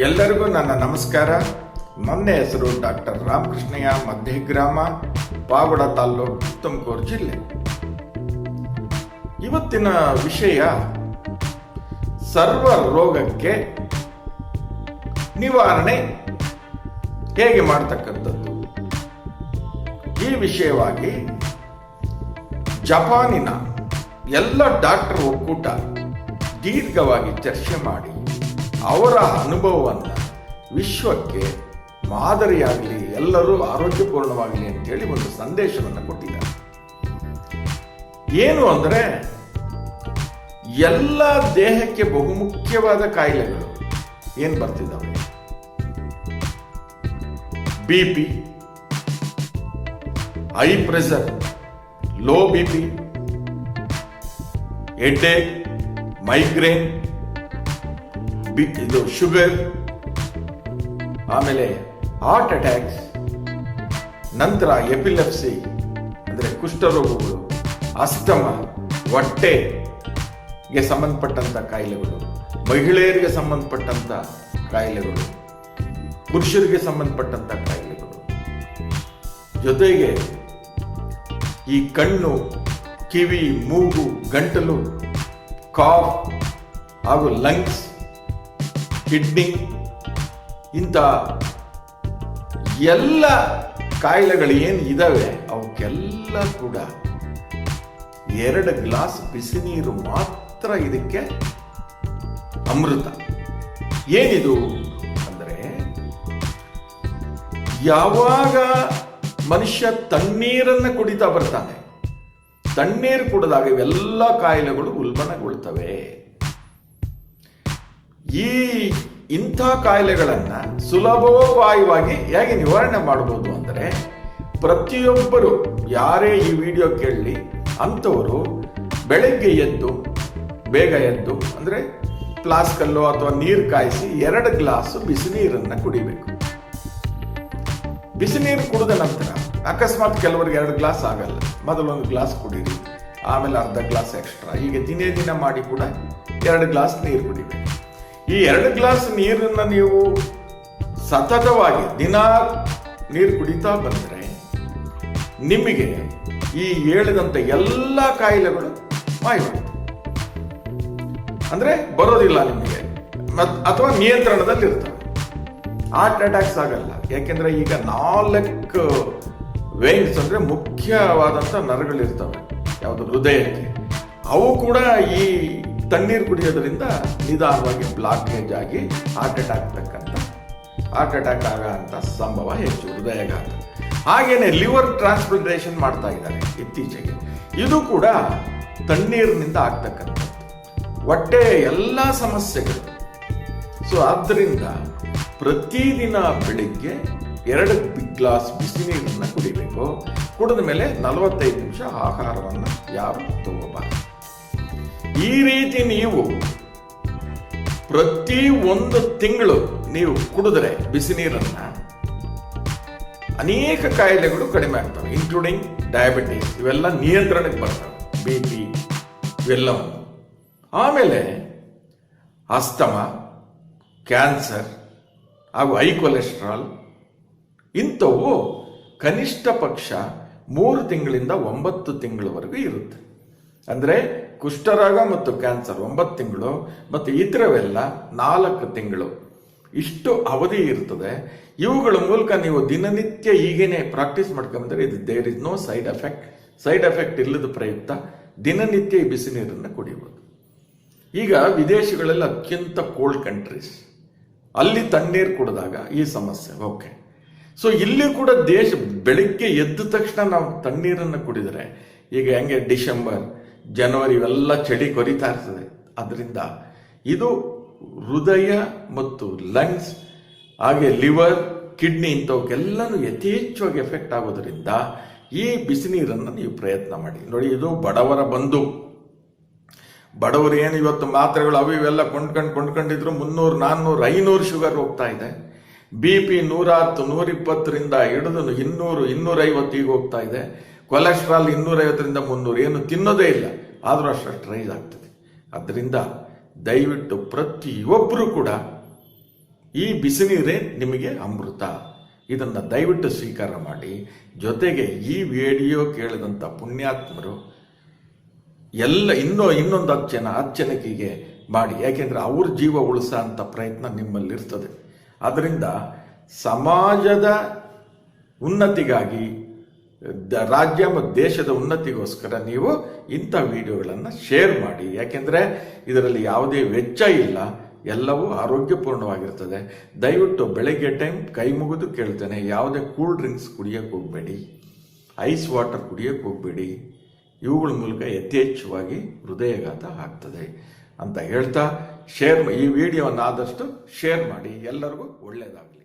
ಎಲ್ಲರಿಗೂ ನನ್ನ ನಮಸ್ಕಾರ. ನನ್ನ ಹೆಸರು ಡಾಕ್ಟರ್ ರಾಮಕೃಷ್ಣಯ್ಯ ಮಧ್ಯಗ್ರಾಮ ಪಾಗುಡ ತಾಲ್ಲೂಕು ತುಮಕೂರು ಜಿಲ್ಲೆ. ಇವತ್ತಿನ ವಿಷಯ, ಸರ್ವ ರೋಗಕ್ಕೆ ನಿವಾರಣೆ ಹೇಗೆ ಮಾಡತಕ್ಕಂಥದ್ದು? ಈ ವಿಷಯವಾಗಿ ಜಪಾನಿನ ಎಲ್ಲ ಡಾಕ್ಟರ್ ಒಕ್ಕೂಟ ದೀರ್ಘವಾಗಿ ಚರ್ಚೆ ಮಾಡಿ. ಅವರ ಅನುಭವವನ್ನು ವಿಶ್ವಕ್ಕೆ ಮಾದರಿಯಾಗಲಿ, ಎಲ್ಲರೂ ಆರೋಗ್ಯಪೂರ್ಣವಾಗಲಿ ಅಂತೇಳಿ ಒಂದು ಸಂದೇಶವನ್ನು ಕೊಟ್ಟಿದ್ದಾರೆ. ಏನು ಅಂದರೆ, ಎಲ್ಲ ದೇಹಕ್ಕೆ ಬಹುಮುಖ್ಯವಾದ ಕಾಯಿಲೆಗಳು ಏನು ಬರ್ತಿದ್ದಾವೆ? B P high pressure low B P migraine ಇದು ಶುಗರ್, ಆಮೇಲೆ ಹಾರ್ಟ್ ಅಟ್ಯಾಕ್ಸ್ ನಂತರ ಎಪಿಲೆಪ್ಸಿ ಅಂದರೆ ಕುಷ್ಠರೋಗಗಳು ಅಸ್ತಮ ಹೊಟ್ಟೆಗೆ ಸಂಬಂಧಪಟ್ಟಂಥ ಕಾಯಿಲೆಗಳು, ಮಹಿಳೆಯರಿಗೆ ಸಂಬಂಧಪಟ್ಟಂಥ ಕಾಯಿಲೆಗಳು, ಪುರುಷರಿಗೆ ಸಂಬಂಧಪಟ್ಟಂಥ ಕಾಯಿಲೆಗಳು. ಜೊತೆಗೆ ಈ ಕಣ್ಣು, ಕಿವಿ, ಮೂಗು, ಗಂಟಲು ಕಾಫ್ ಹಾಗೂ ಲಂಗ್ಸ್ ಕಿಡ್ನಿ ಇಂಥ ಎಲ್ಲ ಕಾಯಿಲೆಗಳು ಏನು ಇದ್ದಾವೆ ಅವಕ್ಕೆಲ್ಲ ಕೂಡ ಎರಡು ಗ್ಲಾಸ್ ಬಿಸಿ ನೀರು ಮಾತ್ರ ಇದಕ್ಕೆ ಅಮೃತ. ಏನಿದು ಅಂದರೆ, ಯಾವಾಗ ಮನುಷ್ಯ ತಣ್ಣೀರನ್ನು ಕುಡಿತಾ ಬರ್ತಾನೆ, ತಣ್ಣೀರು ಕುಡಿದಾಗ ಇವೆಲ್ಲ ಕಾಯಿಲೆಗಳು ಉಲ್ಬಣಗೊಳ್ತವೆ. ಈ ಇಂಥ ಕಾಯಿಲೆಗಳನ್ನ ಸುಲಭೋಪಾಯವಾಗಿ ಹೇಗೆ ನಿವಾರಣೆ ಮಾಡಬಹುದು ಅಂದರೆ, ಪ್ರತಿಯೊಬ್ಬರು ಯಾರೇ ಈ ವಿಡಿಯೋ ಕೇಳಲಿ ಅಂಥವರು ಬೆಳಗ್ಗೆ ಎದ್ದು, ಬೇಗ ಎದ್ದು, ಅಂದರೆ ಫ್ಲಾಸ್ಕಲ್ಲೋ ಅಥವಾ ನೀರು ಕಾಯಿಸಿ ಎರಡು ಗ್ಲಾಸು ಬಿಸಿ ನೀರನ್ನು ಕುಡಿಬೇಕು. ಬಿಸಿ ನೀರು ಕುಡಿದ ನಂತರ ಅಕಸ್ಮಾತ್ ಕೆಲವರಿಗೆ ಎರಡು ಗ್ಲಾಸ್ ಆಗಲ್ಲ. ಮೊದಲೊಂದು ಗ್ಲಾಸ್ ಕುಡೀರಿ, ಆಮೇಲೆ ಅರ್ಧ ಗ್ಲಾಸ್ ಎಕ್ಸ್ಟ್ರಾ. ಹೀಗೆ ದಿನೇ ದಿನ ಮಾಡಿ ಕೂಡ ಎರಡು ಗ್ಲಾಸ್ ನೀರು ಕುಡಿಬೇಕು. ಈ ಎರಡು ಗ್ಲಾಸ್ ನೀರನ್ನು ನೀವು ಸತತವಾಗಿ ದಿನ ನೀರು ಕುಡಿತಾ ಬಂದರೆ ನಿಮಗೆ ಈ ಹೇಳಿದಂಥ ಎಲ್ಲ ಕಾಯಿಲೆಗಳು ಮಾಯ ಅಂದರೆ ಬರೋದಿಲ್ಲ ನಿಮಗೆ. ಅಥವಾ ನಿಯಂತ್ರಣದಲ್ಲಿ ಇರ್ತವೆ ಹಾರ್ಟ್ ಅಟ್ಯಾಕ್ಸ್ ಆಗಲ್ಲ. ಯಾಕೆಂದ್ರೆ ಈಗ ನಾಲ್ಕು ವೇನ್ಸ್ ಅಂದ್ರೆ ಮುಖ್ಯವಾದಂಥ ನರಗಳಿರ್ತವೆ. ಯಾವುದು ಹೃದಯಕ್ಕೆ. ಅವು ಕೂಡ ಈ ತಣ್ಣೀರು ಕುಡಿಯೋದ್ರಿಂದ ನಿಧಾನವಾಗಿ ಬ್ಲಾಕೇಜ್ ಆಗಿ ಹಾರ್ಟ್ ಅಟ್ಯಾಕ್ ತಕ್ಕಂಥ ಹಾರ್ಟ್ ಅಟ್ಯಾಕ್ ಆಗೋಂಥ ಸಂಭವ ಹೆಚ್ಚು ಹೃದಯಘಾತ ಹಾಗೇನೆ ಲಿವರ್ ಟ್ರಾನ್ಸ್ಪ್ಲಾಂಟೇಷನ್ ಮಾಡ್ತಾ ಇದ್ದಾರೆ ಇತ್ತೀಚೆಗೆ. ಇದು ಕೂಡ ತಣ್ಣೀರಿನಿಂದ ಆಗ್ತಕ್ಕಂಥದ್ದು. ಹೊಟ್ಟೆ ಎಲ್ಲ ಸಮಸ್ಯೆಗಳು. ಸೊ ಆದ್ದರಿಂದ ಪ್ರತಿದಿನ ಬೆಳಿಗ್ಗೆ ಎರಡು ಗ್ಲಾಸ್ ಬಿಸಿ ನೀರನ್ನು ಕುಡಿಬೇಕು. ಕುಡಿದ ಮೇಲೆ ನಲವತ್ತೈದು ನಿಮಿಷ ಆಹಾರವನ್ನು ಯಾರು ತಗೋಬಾರದು. ಈ ರೀತಿ ನೀವು ಪ್ರತಿ ಒಂದು ತಿಂಗಳು ನೀವು ಕುಡಿದ್ರೆ ಬಿಸಿ ನೀರನ್ನ ಅನೇಕ ಕಾಯಿಲೆಗಳು ಕಡಿಮೆ ಆಗ್ತವೆ ಇನ್ಕ್ಲೂಡಿಂಗ್ ಡಯಾಬಿಟಿಸ್ ಇವೆಲ್ಲ ನಿಯಂತ್ರಣಕ್ಕೆ ಬರ್ತವೆ. ಬಿ ಪಿ ಇವೆಲ್ಲವನ್ನು ಆಮೇಲೆ ಅಸ್ತಮ, ಕ್ಯಾನ್ಸರ್ ಹಾಗೂ ಹೈ ಕೊಲೆಸ್ಟ್ರಾಲ್ ಇಂಥವು ಕನಿಷ್ಠ ಪಕ್ಷ ಮೂರು ತಿಂಗಳಿಂದ ಒಂಬತ್ತು ತಿಂಗಳವರೆಗೂ ಇರುತ್ತೆ. ಅಂದರೆ ಕುಷ್ಠರೋಗ ಮತ್ತು ಕ್ಯಾನ್ಸರ್ ಒಂಬತ್ತು ತಿಂಗಳು ಮತ್ತು ಇತರವೆಲ್ಲ ನಾಲ್ಕು ತಿಂಗಳು. ಇಷ್ಟು ಅವಧಿ ಇರ್ತದೆ. ಇವುಗಳ ಮೂಲಕ ನೀವು ದಿನನಿತ್ಯ ಈಗೇನೆ ಪ್ರಾಕ್ಟೀಸ್ ಮಾಡ್ಕೊಂಬಂದ್ರೆ ಇದು there is no side effect side effect ಇಲ್ಲದ ಪ್ರಯುಕ್ತ ದಿನನಿತ್ಯ ಈ ಬಿಸಿ ನೀರನ್ನು ಕುಡಿಬೋದು ಈಗ ವಿದೇಶಗಳಲ್ಲಿ ಅತ್ಯಂತ ಕೋಲ್ಡ್ ಕಂಟ್ರೀಸ್ ಅಲ್ಲಿ ತಣ್ಣೀರು ಕುಡಿದಾಗ ಈ ಸಮಸ್ಯೆ. ಓಕೆ ಸೊ ಇಲ್ಲಿ ಕೂಡ ದೇಶ ಬೆಳಿಗ್ಗೆ ಎದ್ದ ತಕ್ಷಣ ನಾವು ತಣ್ಣೀರನ್ನು ಕುಡಿದರೆ, ಈಗ ಹೆಂಗೆ ಡಿಸೆಂಬರ್ ಜನವರಿ ಇವೆಲ್ಲ ಚಳಿ ಕೊರಿತಾ ಇರ್ತದೆ. ಅದರಿಂದ ಇದು ಹೃದಯ ಮತ್ತು ಲಂಗ್ಸ್ ಹಾಗೆ ಲಿವರ್ ಕಿಡ್ನಿ ಇಂಥವಕ್ಕೆಲ್ಲನೂ ಯಥೇಚ್ಛವಾಗಿ ಎಫೆಕ್ಟ್ ಆಗೋದ್ರಿಂದ ಈ ಬಿಸಿ ನೀರನ್ನು ನೀವು ಪ್ರಯತ್ನ ಮಾಡಿ. ನೋಡಿ, ಇದು ಬಡವರ ಬಂಧು ಬಡವರು ಏನು ಇವತ್ತು ಮಾತ್ರೆಗಳು ಅವು ಇವೆಲ್ಲ ಕೊಂಡ್ಕೊಂಡು ಕೊಂಡ್ಕೊಂಡಿದ್ರು, ಮುನ್ನೂರು, ನಾನ್ನೂರು, ಐನೂರು ಶುಗರ್ ಹೋಗ್ತಾ ಇದೆ. ಬಿ ಪಿ ನೂರ ಹತ್ತು ನೂರಿಪ್ಪತ್ತರಿಂದ ಹಿಡಿದು ಇನ್ನೂರು ಇನ್ನೂರೈವತ್ತಿಗೆ ಹೋಗ್ತಾ ಇದೆ. ಕೊಲೆಸ್ಟ್ರಾಲ್ ಇನ್ನೂರೈವತ್ತರಿಂದ ಮುನ್ನೂರು. ಏನು ತಿನ್ನೋದೇ ಇಲ್ಲ. ಆದರೂ ಅಷ್ಟು ರೈಸ್ ಆಗ್ತದೆ. ಅದರಿಂದ ದಯವಿಟ್ಟು ಪ್ರತಿಯೊಬ್ಬರು ಕೂಡ ಈ ಬಿಸಿನೀರೇ ನಿಮಗೆ ಅಮೃತ. ಇದನ್ನು ದಯವಿಟ್ಟು ಸ್ವೀಕಾರ ಮಾಡಿ. ಜೊತೆಗೆ ಈ ವಿಡಿಯೋ ಕೇಳಿದಂಥ ಪುಣ್ಯಾತ್ಮರು ಎಲ್ಲ ಇನ್ನೂ ಇನ್ನೊಂದು ಹತ್ತು ಜನಕ್ಕಿಗೆ ಮಾಡಿ. ಯಾಕೆಂದರೆ ಅವ್ರ ಜೀವ ಉಳಿಸೋ ಅಂಥ ಪ್ರಯತ್ನ ನಿಮ್ಮಲ್ಲಿರ್ತದೆ. ಅದರಿಂದ ಸಮಾಜದ ಉನ್ನತಿಗಾಗಿ ರಾಜ್ಯ ಮತ್ತು ದೇಶದ ಉನ್ನತಿಗೋಸ್ಕರ ನೀವು ಇಂಥ ವಿಡಿಯೋಗಳನ್ನು ಶೇರ್ ಮಾಡಿ. ಯಾಕೆಂದರೆ ಇದರಲ್ಲಿ ಯಾವುದೇ ವೆಚ್ಚ ಇಲ್ಲ. ಎಲ್ಲವೂ ಆರೋಗ್ಯಪೂರ್ಣವಾಗಿರ್ತದೆ. ದಯವಿಟ್ಟು ಬೆಳಗ್ಗೆ ಟೈಮ್ ಕೈ ಮುಗಿದು ಕೇಳ್ತೇನೆ, ಯಾವುದೇ ಕೂಲ್ ಡ್ರಿಂಕ್ಸ್ ಕುಡಿಯೋಕ್ಕೆ ಹೋಗಬೇಡಿ, ಐಸ್ ವಾಟರ್ ಕುಡಿಯೋಕ್ಕೆ ಹೋಗಬೇಡಿ. ಇವುಗಳ ಮೂಲಕ ಯಥೇಚ್ಛವಾಗಿ ಹೃದಯಘಾತ ಆಗ್ತದೆ ಅಂತ ಹೇಳ್ತಾ, ಶೇರ್, ಈ ವಿಡಿಯೋವನ್ನು ಆದಷ್ಟು ಶೇರ್ ಮಾಡಿ. ಎಲ್ಲರಿಗೂ ಒಳ್ಳೆಯದಾಗಲಿ.